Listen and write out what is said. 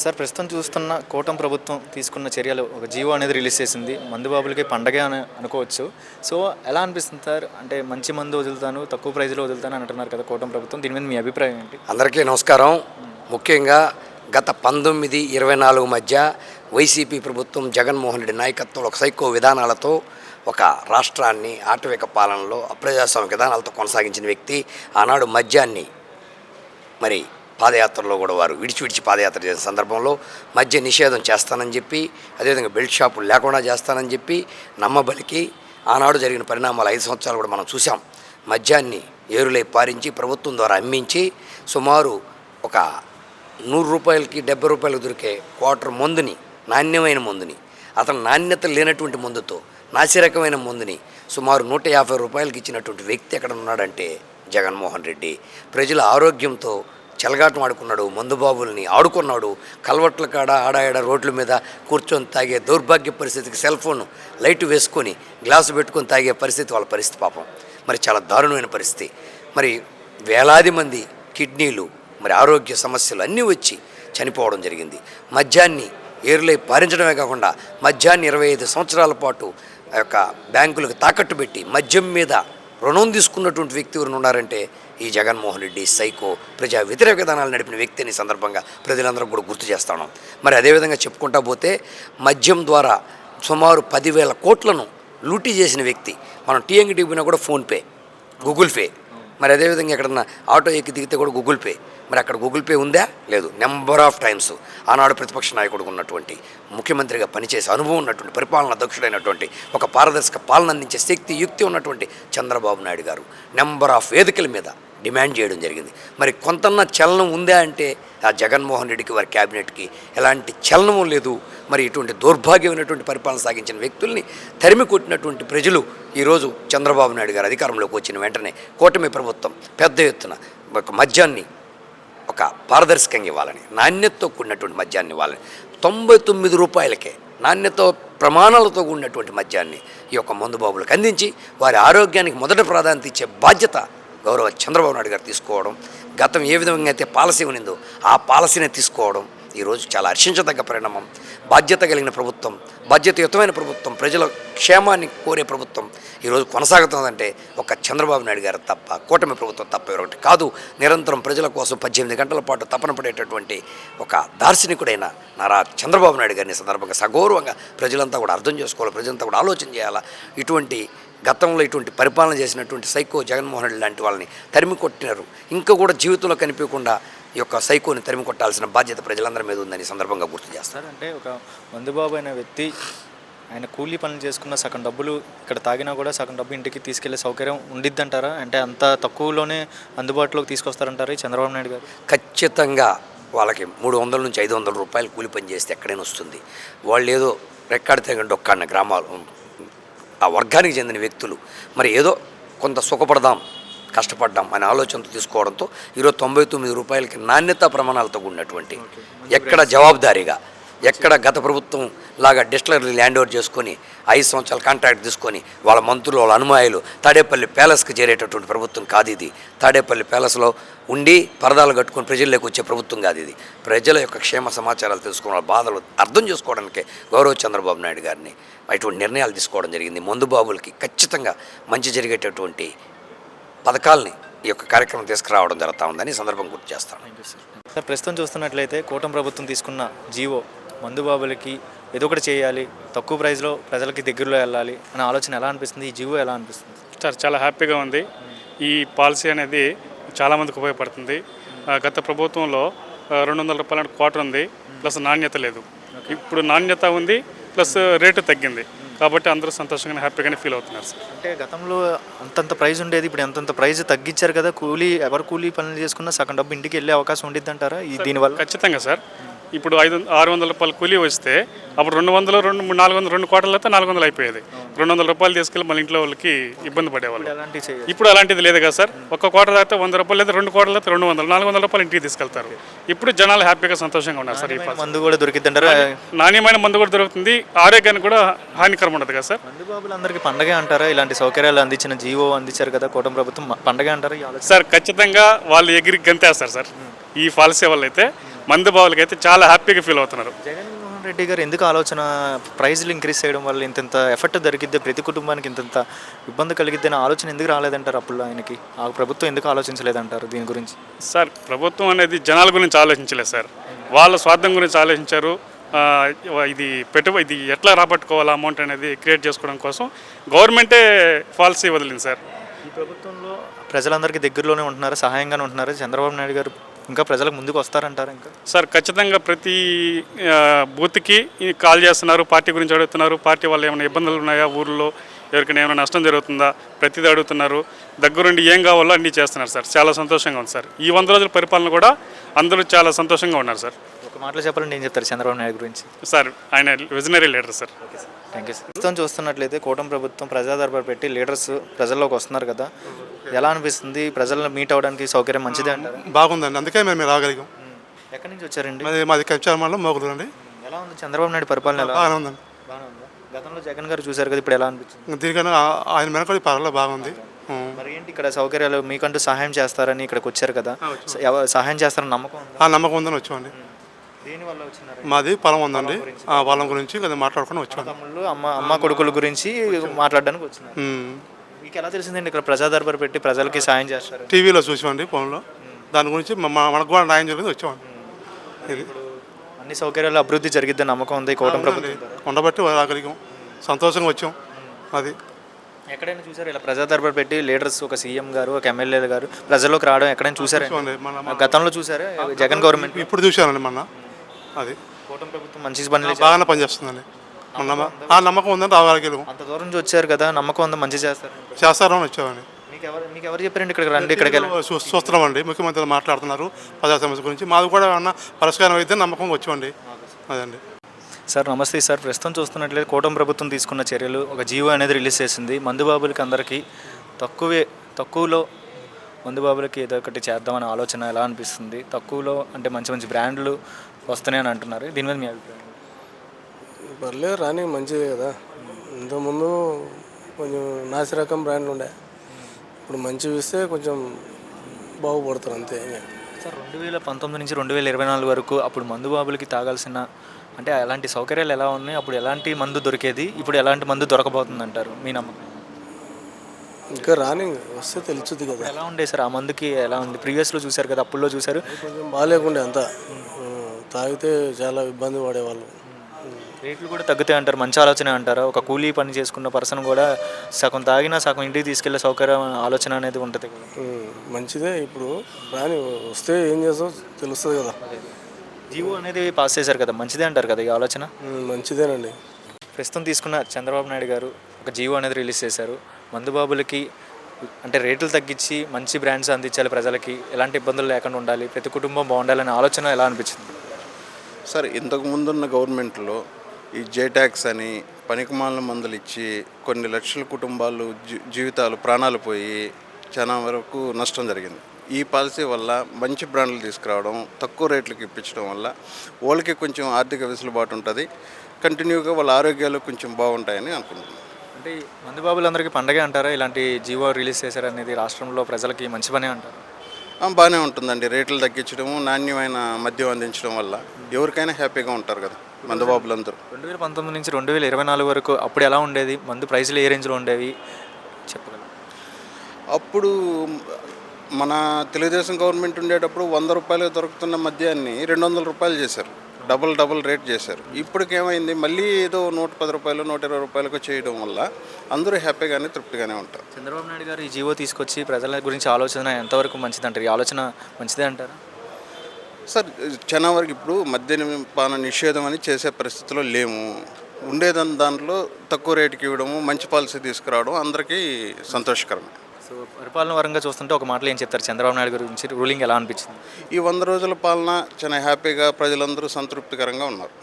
Sir ప్రస్తుతం చూస్తున్న కూటమి ప్రభుత్వం తీసుకున్న చర్యలు ఒక జీవో అనేది రిలీజ్ చేసింది. మందు బాబులకి పండగే అని అనుకోవచ్చు. సో ఎలా అనిపిస్తుంది సార్? అంటే మంచి మందు వదులుతాను తక్కువ ప్రైజ్లో వదులుతాను అని అంటున్నారు కదా కూటమి ప్రభుత్వం. దీని మీద మీ అభిప్రాయం ఏంటి? అందరికీ నమస్కారం. ముఖ్యంగా గత పంతొమ్మిది ఇరవై నాలుగు మధ్య వైసీపీ ప్రభుత్వం జగన్మోహన్ రెడ్డి నాయకత్వంలో ఒక సైకో విధానాలతో ఒక రాష్ట్రాన్ని ఆటవిక పాలనలో అప్రజాస్వామిక విధానాలతో కొనసాగించిన వ్యక్తి ఆనాడు మద్యాన్ని మరి పాదయాత్రలో కూడా వారు విడిచి విడిచి పాదయాత్ర చేసిన సందర్భంలో మద్య నిషేధం చేస్తానని చెప్పి అదేవిధంగా బెల్ట్ షాపులు లేకుండా చేస్తానని చెప్పి నమ్మబలికి ఆనాడు జరిగిన పరిణామాలు ఐదు సంవత్సరాలు కూడా మనం చూసాం మద్యాన్ని ఏరులై పారించి ప్రభుత్వం ద్వారా అమ్మించి సుమారు ఒక నూరు రూపాయలకి డెబ్బై రూపాయలకు దొరికే క్వార్టర్ మందుని నాణ్యమైన మందుని అతను నాణ్యత లేనటువంటి మందుతో నాసిరకమైన మందుని సుమారు నూట యాభై రూపాయలకి ఇచ్చినటువంటి వ్యక్తి ఎక్కడ ఉన్నాడంటే జగన్మోహన్ రెడ్డి. ప్రజల ఆరోగ్యంతో చెలగాటం ఆడుకున్నాడు మందుబాబుల్ని ఆడుకున్నాడు కలవట్ల కాడ ఆడాడ రోడ్ల మీద కూర్చొని తాగే దౌర్భాగ్య పరిస్థితికి సెల్ ఫోన్ లైట్ వేసుకొని గ్లాసు పెట్టుకొని తాగే పరిస్థితి వాళ్ళ పరిస్థితి పాపం. మరి చాలా దారుణమైన పరిస్థితి. మరి వేలాది మంది కిడ్నీలు మరి ఆరోగ్య సమస్యలు అన్నీ వచ్చి చనిపోవడం జరిగింది. మద్యాన్ని ఏరులై పారించడమే కాకుండా మద్యాన్ని ఇరవై ఐదు సంవత్సరాల పాటు ఆ యొక్క బ్యాంకులకు తాకట్టు పెట్టి మద్యం మీద రుణం తీసుకున్నటువంటి వ్యక్తి ఎవరు ఉన్నారంటే ఈ జగన్మోహన్ రెడ్డి సైకో ప్రజా వ్యతిరేక విధానాలు నడిపిన వ్యక్తిని సందర్భంగా ప్రజలందరూ కూడా గుర్తు చేస్తాను మరి అదేవిధంగా చెప్పుకుంటా పోతే మద్యం ద్వారా సుమారు పదివేల కోట్లను లూటీ చేసిన వ్యక్తి మనం టీఎంకి పోయినా కూడా ఫోన్పే గూగుల్ పే. మరి అదేవిధంగా ఎక్కడన్నా ఆటో ఎక్కి దిగితే కూడా గూగుల్ పే. మరి అక్కడ గూగుల్ పే ఉందా? లేదు. నెంబర్ ఆఫ్ టైమ్స్ ఆనాడు ప్రతిపక్ష నాయకుడు ఉన్నటువంటి ముఖ్యమంత్రిగా పనిచేసే అనుభవం ఉన్నటువంటి పరిపాలన దక్షుడైనటువంటి ఒక పారదర్శక పాలన అందించే శక్తి యుక్తి ఉన్నటువంటి చంద్రబాబు నాయుడు గారు నెంబర్ ఆఫ్ వేదికల మీద డిమాండ్ చేయడం జరిగింది. మరి కొంతన్న చలనం ఉందా అంటే ఆ జగన్మోహన్ రెడ్డికి వారి క్యాబినెట్కి ఎలాంటి చలనము లేదు. మరి ఇటువంటి దౌర్భాగ్యమైనటువంటి పరిపాలన సాగించిన వ్యక్తుల్ని తరిమి కొట్టినటువంటి ప్రజలు ఈరోజు చంద్రబాబు నాయుడు గారు అధికారంలోకి వచ్చిన వెంటనే కూటమి ప్రభుత్వం పెద్ద ఎత్తున ఒక మద్యాన్ని ఒక పారదర్శకంగా ఇవ్వాలని నాణ్యతతో కూడినటువంటి మద్యాన్ని ఇవ్వాలని తొంభై తొమ్మిది రూపాయలకే నాణ్యత ప్రమాణాలతో కూడినటువంటి మద్యాన్ని ఈ యొక్క మందుబాబులకు అందించి వారి ఆరోగ్యానికి మొదట ప్రాధాన్యత ఇచ్చే బాధ్యత గౌరవ చంద్రబాబు నాయుడు గారు తీసుకోవడం గతం ఏ విధంగా అయితే పాలసీ ఉన్నిందో ఆ పాలసీని తీసుకోవడం ఈరోజు చాలా హర్షించదగ్గ పరిణామం. బాధ్యత కలిగిన ప్రభుత్వం బాధ్యతయుతమైన ప్రభుత్వం ప్రజల క్షేమాన్ని కోరే ప్రభుత్వం ఈరోజు కొనసాగుతుందంటే ఒక చంద్రబాబు నాయుడు గారు తప్ప కూటమి ప్రభుత్వం తప్ప ఒకటి కాదు. నిరంతరం ప్రజల కోసం పద్దెనిమిది గంటల పాటు తపన పడేటటువంటి ఒక దార్శనికుడైన నారా చంద్రబాబు నాయుడు గారిని సందర్భంగా సగౌరవంగా ప్రజలంతా కూడా అర్థం చేసుకోవాలి ప్రజలంతా కూడా ఆలోచన చేయాలా? ఇటువంటి గతంలో ఇటువంటి పరిపాలన చేసినటువంటి సైకో జగన్మోహన్ రెడ్డి లాంటి వాళ్ళని తరిమి కొట్టినారు ఇంకా కూడా జీవితంలో కనిపించకుండా ఈ యొక్క సైకోని తరిమి కొట్టాల్సిన బాధ్యత ప్రజలందరి మీద ఉందని సందర్భంగా గుర్తు చేస్తారు. అంటే ఒక మందుబాబు అనే వ్యక్తి ఆయన కూలీ పనులు చేసుకున్న సగం డబ్బులు ఇక్కడ తాగినా కూడా సగం డబ్బు ఇంటికి తీసుకెళ్ళే సౌకర్యం ఉండిద్దంటారా? అంటే అంత తక్కువలోనే అందుబాటులోకి తీసుకొస్తారంటారా చంద్రబాబు నాయుడు గారు? ఖచ్చితంగా వాళ్ళకి మూడు వందల నుంచి ఐదు వందల రూపాయలు కూలి పని చేస్తే ఎక్కడైనా వస్తుంది. వాళ్ళు ఏదో రెక్కాడితే డొక్కడిన గ్రామాలు ఆ వర్గానికి చెందిన వ్యక్తులు. మరి ఏదో కొంత సుఖపడదాం కష్టపడ్డాం అనే ఆలోచనతో తీసుకోవడంతో ఈరోజు తొంభై తొమ్మిది రూపాయలకి నాణ్యతా ప్రమాణాలతో కూడినటువంటి ఎక్కడ జవాబుదారీగా ఎక్కడ గత ప్రభుత్వం లాగా డిస్టిలరీ ల్యాండ్ ఓవర్ చేసుకొని ఐదు సంవత్సరాల కాంట్రాక్ట్ తీసుకొని వాళ్ళ మంత్రులు వాళ్ళ అనుమాయులు తాడేపల్లి ప్యాలెస్కి చేరేటటువంటి ప్రభుత్వం కాదు ఇది. తాడేపల్లి ప్యాలెస్లో ఉండి పరదాలు కట్టుకొని ప్రజల్లోకి వచ్చే ప్రభుత్వం కాదు ఇది. ప్రజల యొక్క క్షేమ సమాచారాలు తెలుసుకోవడం బాధలు అర్థం చేసుకోవడానికి గౌరవ చంద్రబాబు నాయుడు గారిని ఇటువంటి నిర్ణయాలు తీసుకోవడం జరిగింది. మందు బాబులకి ఖచ్చితంగా మంచి జరిగేటటువంటి పథకాల్ని ఈ యొక్క కార్యక్రమం తీసుకురావడం జరుగుతూ ఉందని సందర్భం గుర్తు చేస్తాను. సార్ ప్రస్తుతం చూస్తున్నట్లయితే కూటమి ప్రభుత్వం తీసుకున్న జీవో మందుబాబులకి ఏదో ఒకటి చేయాలి తక్కువ ప్రైస్లో ప్రజలకి దగ్గరలో వెళ్ళాలి అనే ఆలోచన ఎలా అనిపిస్తుంది? ఈ జీవో ఎలా అనిపిస్తుంది? సార్ చాలా హ్యాపీగా ఉంది. ఈ పాలసీ అనేది చాలామందికి ఉపయోగపడుతుంది. గత ప్రభుత్వంలో రెండు వందల రూపాయల క్వార్టర్ ఉంది ప్లస్ నాణ్యత లేదు. ఇప్పుడు నాణ్యత ఉంది ప్లస్ రేటు తగ్గింది. కాబట్టి అందరూ సంతోషంగానే హ్యాపీగానే ఫీల్ అవుతున్నారు సార్. అంటే గతంలో అంతంత ప్రైస్ ఉండేది ఇప్పుడు ఎంతంత ప్రైస్ తగ్గించారు కదా కూలీ ఎవరు కూలీ పనులు చేసుకున్నా సగం డబ్బు ఇంటికి వెళ్ళే అవకాశం ఉండిద్ది అంటారా ఈ దీనివల్ల? ఖచ్చితంగా సార్. ఇప్పుడు ఐదు ఆరు వందల రూపాయలు కూలీ వస్తే అప్పుడు రెండు వందలు రెండు నాలుగు వందలు రెండు కోటలు అయితే నాలుగు వందలు అయిపోయేది. రెండు వందల రూపాయలు తీసుకెళ్ళి మన ఇంట్లో వాళ్ళకి ఇబ్బంది పడేవాళ్ళు. ఇప్పుడు అలాంటిది లేదు కదా సార్. ఒక్క కోట అయితే వంద రూపాయలు లేదా రెండు కోటలు అయితే రెండు వందలు నాలుగు వందల రూపాయలు ఇంటికి తీసుకెళ్తారు. ఇప్పుడు జనాలు హ్యాపీగా సంతోషంగా ఉన్నారు సార్ ఈ. మందు కూడా దొరికిద్ది అంటారా నాణ్యమైన మందు కూడా దొరుకుతుంది. ఆరోగ్యానికి కూడా హానికరం ఉండదు కదా సార్. మందుబాబులందరికీ పండగే అంటారా? ఇలాంటి సౌకర్యాలు అందించిన జీవో అందించారు కదా కూటమి ప్రభుత్వం. పండగే అంటారా సార్ ఖచ్చితంగా వాళ్ళు ఎగిరి గంతేస్తారు సార్. ఈ పాలసీ వల్ల అయితే మందు బావులకి అయితే చాలా హ్యాపీగా ఫీల్ అవుతున్నారు. జగన్మోహన్ రెడ్డి గారు ఎందుకు ఆలోచన ప్రైజ్లు ఇంక్రీజ్ చేయడం వల్ల ఇంత ఎఫెక్ట్ దొరికిద్ది ప్రతి కుటుంబానికి ఇంత ఇబ్బంది కలిగిద్ది అనే ఆలోచన ఎందుకు రాలేదంటారు అప్పుడు ఆయనకి? ఆ ప్రభుత్వం ఎందుకు ఆలోచించలేదంటారు దీని గురించి? సార్ ప్రభుత్వం అనేది జనాల గురించి ఆలోచించలేదు సార్. వాళ్ళ స్వార్థం గురించి ఆలోచించారు. ఇది పెట్టుబడి ఇది ఎట్లా రాబట్టుకోవాలి అమౌంట్ అనేది క్రియేట్ చేసుకోవడం కోసం గవర్నమెంటే పాలసీ వదిలింది సార్. ఈ ప్రభుత్వంలో ప్రజలందరికీ దగ్గరలోనే ఉంటున్నారు సహాయంగానే ఉంటున్నారు? చంద్రబాబు నాయుడు గారు ఇంకా ప్రజలకు ముందుకు వస్తారంటారు ఇంకా? సార్ ఖచ్చితంగా ప్రతి బూత్కి కాల్ చేస్తున్నారు పార్టీ గురించి అడుగుతున్నారు పార్టీ వల్ల ఏమైనా ఇబ్బందులు ఉన్నాయా ఊర్లో? ఎవరికైనా ఏమైనా నష్టం జరుగుతుందా? ప్రతిదీ అడుగుతున్నారు. దగ్గరుండి ఏం కావాలో అన్నీ చేస్తున్నారు సార్. చాలా సంతోషంగా ఉంది సార్. ఈ వంద రోజుల పరిపాలన కూడా అందరూ చాలా సంతోషంగా ఉన్నారు సార్. ఒక మాటలో చెప్పాలంటే ఏం చెప్తారు చంద్రబాబు నాయుడు గురించి? సార్ ఆయన visionary leader sir. Thank you sir. ప్రస్తుతం చూస్తున్నట్లయితే కూటమి ప్రభుత్వం ప్రజా దర్బార్ పెట్టి లీడర్స్ ప్రజల్లోకి వస్తున్నారు కదా. ఎలా అనిపిస్తుంది? ప్రజలను మీట్ అవ్వడానికి సౌకర్యం మంచిదే అంటారు? బాగుందండి. అందుకే మేము రాగలిగాం ఎక్కడి నుంచి వచ్చారండి? మాది మాది కంచాల మండలం మోగులు అండి ఎలా ఉంది? చంద్రబాబు నాయుడు పరిపాలన ఎలా? బాగానే ఉందండి. బాగానే ఉందా? గతంలో జగన్ గారు చూశారు కదా ఇప్పుడు ఎలా అనిపించింది దీనికన్నా ఆ- ఆయన వెనకడి పర్వాలేదు బాగుంది. ఉం. మరి ఏంటి ఇక్కడ సౌకర్యాలు? మీకంటూ సహాయం చేస్తారని ఇక్కడికి వచ్చారు కదా. ఎవ- సహాయం చేస్తారని నమ్మకం ఉందా? ఆ నమ్మకం ఉందని వచ్చామండి. వచ్చినారు? మాది పొలం ఉందండి ఆ పొలం గురించి కొద్దిగా మాట్లాడుకుని తమ్ముళ్ళు అమ్మ అమ్మ కొడుకుల గురించి మాట్లాడడానికి వచ్చినారు. మీకు ఎలా తెలిసిందండి ఇక్కడ ప్రజా దర్బార్ పెట్టి ప్రజలకి సాయం చేస్తారు? టీవీలో చూసామండి ఫోన్లో. దాని గురించి మనకు కూడా న్యాయం జరిగింది వచ్చామండి ఇది అన్ని సౌకర్యాలు అభివృద్ధి జరిగిద్దని నమ్మకం ఉంది ఉందండి. ప్రభుత్వం ఉండబట్టి రాగలిగాం సంతోషంగా వచ్చాం. అది. ఎక్కడైనా చూసారు ఇలా ప్రజా దర్బార్ పెట్టి లీడర్స్ ఒక సీఎం గారు ఒక ఎమ్మెల్యే గారు ప్రజల్లోకి రావడం ఎక్కడైనా చూసారా? గతంలో చూసారా? జగన్ గవర్నమెంట్ ఇప్పుడు చూశానండి మొన్న. అది. కూటమి ప్రభుత్వం మంచి చేస్తుంది. బాగానే పనిచేస్తుందండి. మన నమ్మ- ఆ నమ్మకం ఉందని రాగలిగాం అంత దూరం నుంచి వచ్చారు కదా నమ్మకం ఉందా? మంచి చేస్తారు చేస్తారని వచ్చామండి. మీకు ఎవరు మీకు ఎవరు చెప్పారండి ఇక్కడికి రండి ఇక్కడికి వెళ్ళండి? చూ- చూస్తున్నామండి ముఖ్యమంత్రి మాట్లాడుతున్నారు ప్రజా సమస్య గురించి. మాది కూడా ఏమన్నా పరిష్కారం అయితే నమ్మకంగా వచ్చామండి. అదండి. సార్ నమస్తే సార్. ప్రస్తుతం చూస్తున్నట్లయితే కూటమి ప్రభుత్వం తీసుకున్న చర్యలు ఒక జీవో అనేది రిలీజ్ చేసింది. మందుబాబులకి అందరికీ తక్కువే తక్కువలో మందుబాబులకి ఏదో ఒకటి చేద్దామనే ఆలోచన ఎలా అనిపిస్తుంది? తక్కువలో అంటే మంచి మంచి బ్రాండ్లు వస్తున్నాయని అంటున్నారు. దీని మీద మీ అభిప్రాయం? పర్లేదు రాని మంచిదే కదా. ఇంతకుముందు కొంచెం నాసి రకం బ్రాండ్లు ఉండే. ఇప్పుడు మంచివి ఇస్తే కొంచెం బాగుపడతారు అంతే. సార్ రెండు వేల పంతొమ్మిది నుంచి రెండు వేల ఇరవై నాలుగు వరకు అప్పుడు మందుబాబులకి తాగాల్సిన అంటే అలాంటి సౌకర్యాలు ఎలా ఉన్నాయి? అప్పుడు ఎలాంటి మందు దొరికేది? ఇప్పుడు ఎలాంటి మందు దొరకబోతుంది అంటారు మీ నమ్మకం? ఇంకా రాని వస్తే తెలుస్తుంది కదా. ఎలా ఉండే సార్? ఆ మందుకి ఎలా ఉంది? ప్రీవియస్లో చూశారు కదా అప్పుల్లో చూశారు. కొంచెం బాగాలేకుండే అంతా. తాగితే చాలా ఇబ్బంది పడేవాళ్ళు. రేట్లు కూడా తగ్గుతాయి అంటారు మంచి ఆలోచన అంటారా? ఒక కూలీ పని చేసుకున్న పర్సన్ కూడా సగం తాగినా సగం ఇంటికి తీసుకెళ్ళే సౌకర్యం ఆలోచన అనేది ఉంటుంది కదా. ఉమ్, మంచిదే ఇప్పుడు. రాని వస్తే ఏం చేస్తావు తెలుస్తుంది కదా. జీవో అనేది పాస్ చేశారు కదా మంచిదే అంటారు కదా ఈ ఆలోచన? ఉమ్, మంచిదేనండి. ప్రస్తుతం తీసుకున్న చంద్రబాబు నాయుడు గారు ఒక జీవో అనేది రిలీజ్ చేశారు. మందుబాబులకి అంటే రేట్లు తగ్గించి మంచి బ్రాండ్స్ అందించాలి ప్రజలకి. ఎలాంటి ఇబ్బందులు లేకుండా ఉండాలి. ప్రతి కుటుంబం బాగుండాలనే ఆలోచన ఎలా అనిపించింది? సార్ ఇంతకు ముందున్న గవర్నమెంట్లో ఈ జేటాక్స్ అని పనికిమాలిన మందులు ఇచ్చి కొన్ని లక్షల కుటుంబాలు జీ- జీవితాలు ప్రాణాలు పోయి చాలా వరకు నష్టం జరిగింది. ఈ పాలసీ వల్ల మంచి బ్రాండ్లు తీసుకురావడం తక్కువ రేట్లకు ఇప్పించడం వల్ల వాళ్ళకి కొంచెం ఆర్థిక వెసులుబాటు ఉంటుంది. కంటిన్యూగా వాళ్ళ ఆరోగ్యాలు కొంచెం బాగుంటాయని అనుకుంటున్నాను అంటే మందుబాబులందరికీ పండగే అంటారా? ఇలాంటి జీవో రిలీజ్ చేశారు అనేది రాష్ట్రంలో ప్రజలకి మంచి పనే అంటారు? బాగానే ఉంటుందండి. రేట్లు తగ్గించడము నాణ్యమైన మద్యం అందించడం వల్ల ఎవరికైనా హ్యాపీగా ఉంటారు కదా మందుబాబులందరూ. రెండు వేల పంతొమ్మిది నుంచి రెండు వేల ఇరవై నాలుగు వరకు అప్పుడు ఎలా ఉండేది? మందు ప్రైస్లు ఏ రేంజ్లో ఉండేవి? చెప్పగలరు? అప్పుడు మన తెలుగుదేశం గవర్నమెంట్ ఉండేటప్పుడు వంద రూపాయలు దొరుకుతున్న మద్యాన్ని రెండు వందల రూపాయలు చేశారు. డబుల్ డబుల్ రేట్ చేశారు. ఇప్పటికేమైంది? మళ్ళీ ఏదో నూట పది రూపాయలు నూట ఇరవై రూపాయలకు చేయడం వల్ల అందరూ హ్యాపీగానే తృప్తిగానే ఉంటారు. చంద్రబాబు నాయుడు గారు ఈ జీవో తీసుకొచ్చి ప్రజల గురించి ఆలోచన ఎంతవరకు మంచిది అంటారు ఈ ఆలోచన మంచిదే అంటారా? సార్ చాలా వరకు ఇప్పుడు మద్యపాన నిషేధం అని చేసే పరిస్థితిలో లేము. ఉండేదాని దాంట్లో తక్కువ రేటుకి ఇవ్వడము మంచి పాలసీ తీసుకురావడం అందరికీ సంతోషకరమే. సో పరిపాలన పరంగా చూస్తుంటే ఒక మాటలు ఏం చెప్తారు? చంద్రబాబు నాయుడు గురించి రూలింగ్ ఎలా అనిపించింది? ఈ వంద రోజుల పాలన చాలా హ్యాపీగా ప్రజలందరూ సంతృప్తికరంగా ఉన్నారు.